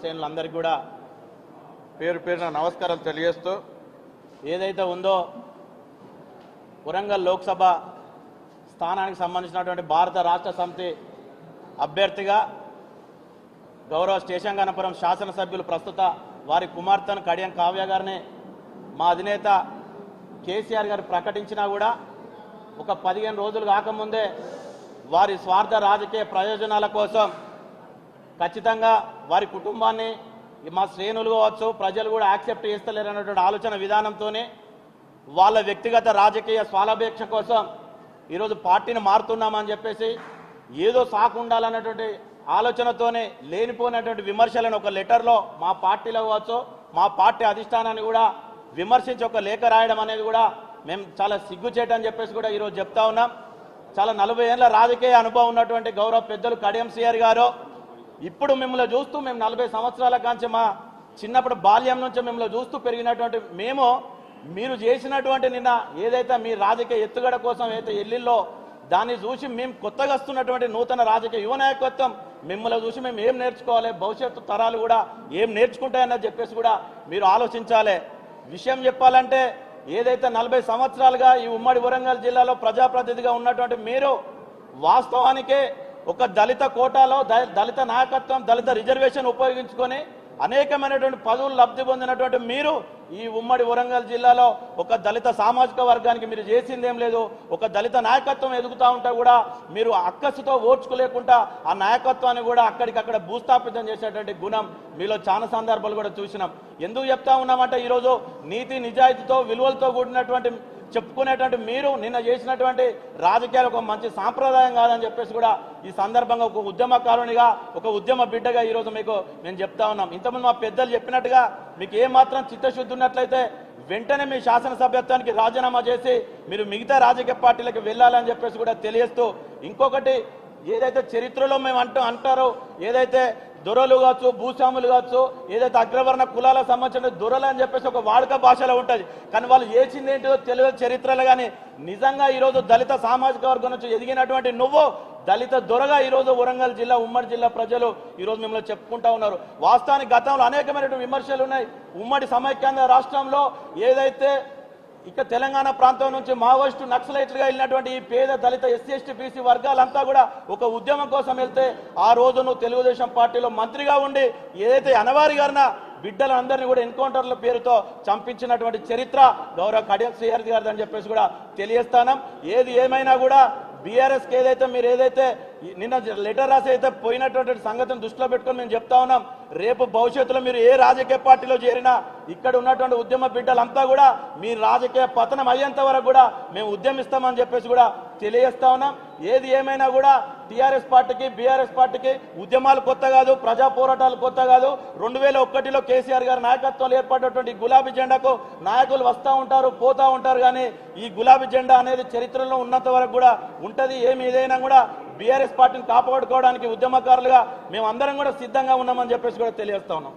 శ్రేణులందరికీ కూడా పేరు పేరున నమస్కారం తెలియజేస్తూ ఏదైతే ఉందో వరంగల్ లోక్సభ స్థానానికి సంబంధించినటువంటి భారత రాష్ట్ర సమితి అభ్యర్థిగా గౌరవ స్టేషన్ గణపురం శాసనసభ్యులు ప్రస్తుత వారి కుమార్తెను కడియం కావ్య గారిని మా అధినేత కేసీఆర్ గారు ప్రకటించినా కూడా ఒక పదిహేను రోజులు కాకముందే వారి స్వార్థ రాజకీయ ప్రయోజనాల కోసం ఖచ్చితంగా వారి కుటుంబాన్ని మా శ్రేణులు కావచ్చు ప్రజలు కూడా యాక్సెప్ట్ చేస్తలేరు అన్నటువంటి ఆలోచన విధానంతోనే వాళ్ళ వ్యక్తిగత రాజకీయ స్వాలభేక్ష కోసం ఈరోజు పార్టీని మారుతున్నామని చెప్పేసి ఏదో సాకు ఉండాలన్నటువంటి ఆలోచనతోనే లేనిపోయినటువంటి విమర్శలను ఒక లెటర్లో మా పార్టీలో కావచ్చు మా పార్టీ అధిష్టానాన్ని కూడా విమర్శించి ఒక లేఖ రాయడం అనేది కూడా మేము చాలా సిగ్గుచేటని చెప్పేసి కూడా ఈరోజు చెప్తా ఉన్నాం. చాలా నలభై ఏళ్ళ రాజకీయ అనుభవం ఉన్నటువంటి గౌరవ పెద్దలు కడియం సిఆర్ గారు ఇప్పుడు మిమ్మల్ని చూస్తూ మేము నలభై సంవత్సరాల కాంచి మా చిన్నప్పుడు బాల్యం నుంచి మిమ్మల్ని చూస్తూ పెరిగినటువంటి మేము మీరు చేసినటువంటి నిన్న ఏదైతే మీ రాజకీయ ఎత్తుగడ కోసం అయితే ఎల్లిల్లో దాన్ని చూసి మేము కొత్తగా వస్తున్నటువంటి నూతన రాజకీయ యువ నాయకత్వం మిమ్మల్ని చూసి మేము ఏం నేర్చుకోవాలి భవిష్యత్తు తరాలు కూడా ఏం నేర్చుకుంటాయన్నది చెప్పేసి కూడా మీరు ఆలోచించాలి. విషయం చెప్పాలంటే ఏదైతే నలభై సంవత్సరాలుగా ఈ ఉమ్మడి వరంగల్ జిల్లాలో ప్రజాప్రతినిధిగా ఉన్నటువంటి మీరు వాస్తవానికే ఒక దళిత కోటాలో దళిత నాయకత్వం దళిత రిజర్వేషన్ ఉపయోగించుకొని అనేకమైనటువంటి పదవులు లబ్ధి పొందినటువంటి మీరు ఈ ఉమ్మడి వరంగల్ జిల్లాలో ఒక దళిత సామాజిక వర్గానికి మీరు చేసిందేం లేదు. ఒక దళిత నాయకత్వం ఎదుగుతా ఉంటే కూడా మీరు అక్కసుతో ఓర్చుకోలేకుండా ఆ నాయకత్వాన్ని కూడా అక్కడికక్కడ భూస్థాపితం చేసేటువంటి గుణం మీలో చాలా సందర్భాలు కూడా చూసినాం. ఎందుకు చెప్తా ఉన్నామంటే ఈరోజు నీతి నిజాయితీతో విలువలతో కూడినటువంటి చెప్పుకునేటువంటి మీరు నిన్న చేసినటువంటి రాజకీయాలు ఒక మంచి సాంప్రదాయం కాదని చెప్పేసి కూడా ఈ సందర్భంగా ఒక ఉద్యమకారునిగా ఒక ఉద్యమ బిడ్డగా ఈరోజు మీకు మేము చెప్తా ఉన్నాం. ఇంతకుముందు మా పెద్దలు చెప్పినట్టుగా మీకు ఏమాత్రం చిత్తశుద్ధి ఉన్నట్లయితే వెంటనే మీ శాసనసభ్యత్వానికి రాజీనామా చేసి మీరు మిగతా రాజకీయ పార్టీలకు వెళ్ళాలని చెప్పేసి కూడా తెలియస్తూ ఇంకొకటి ఏదైతే చరిత్రలో మేము అంటూ అంటారో ఏదైతే దొరలు కావచ్చు భూస్వాములు కావచ్చు ఏదైతే అగ్రవర్ణ కులాలకు సంబంధించిన దొరలు అని చెప్పేసి ఒక వాడుక భాషలో ఉంటుంది. కానీ వాళ్ళు చేసింది ఏంటో తెలియదు చరిత్రలు కానీ నిజంగా ఈరోజు దళిత సామాజిక వర్గం నుంచి ఎదిగినటువంటి నువ్వు దళిత దొరగా ఈరోజు వరంగల్ జిల్లా ఉమ్మడి జిల్లా ప్రజలు ఈరోజు మిమ్మల్ని చెప్పుకుంటా ఉన్నారు. వాస్తవానికి గతంలో అనేకమైనటువంటి విమర్శలు ఉన్నాయి. ఉమ్మడి సమైక్యాంధ్ర రాష్ట్రంలో ఏదైతే ఇక తెలంగాణ ప్రాంతం నుంచి మావోయిస్టు నక్సలైట్లుగా వెళ్ళినటువంటి ఈ పేద దళిత ఎస్సీ ఎస్టీ బీసీ వర్గాలంతా కూడా ఒక ఉద్యమం కోసం వెళ్తే ఆ రోజు నువ్వు తెలుగుదేశం పార్టీలో మంత్రిగా ఉండి ఏదైతే అనవారి గారిన బిడ్డలందరినీ కూడా ఎన్కౌంటర్ల పేరుతో చంపించినటువంటి చరిత్ర గౌరవ కడియం శ్రీహరి గారిది అని చెప్పేసి కూడా తెలియస్తానం. ఏది ఏమైనా కూడా బీఆర్ఎస్కి ఏదైతే మీరు ఏదైతే నిన్న లెటర్ రాసి అయితే పోయినటువంటి సంగతిని దృష్టిలో పెట్టుకొని మేము చెప్తా ఉన్నాం. రేపు భవిష్యత్తులో మీరు ఏ రాజకీయ పార్టీలో చేరినా ఇక్కడ ఉన్నటువంటి ఉద్యమ బిడ్డలంతా కూడా మీ రాజకీయ పతనం అయ్యేంత వరకు కూడా మేము ఉద్యమిస్తామని చెప్పేసి కూడా తెలియజేస్తా ఉన్నాం. ఏది ఏమైనా కూడా టీఆర్ఎస్ పార్టీకి బీఆర్ఎస్ పార్టీకి ఉద్యమాలు కొత్త కాదు ప్రజా పోరాటాలు కొత్త కాదు. రెండు వేల ఒకటిలో కేసీఆర్ గారి నాయకత్వంలో ఏర్పడినటువంటి గులాబీ జెండాకు నాయకులు వస్తూ ఉంటారు పోతా ఉంటారు. కానీ ఈ గులాబీ జెండా అనేది చరిత్రలో ఉన్నంత వరకు కూడా ఉంటుంది. ఏమి ఏదైనా కూడా బీఆర్ఎస్ పార్టీని కాపాడుకోవడానికి ఉద్యమకారులుగా మేమందరం కూడా సిద్ధంగా ఉన్నామని చెప్పేసి కూడా తెలియజేస్తా ఉన్నాం.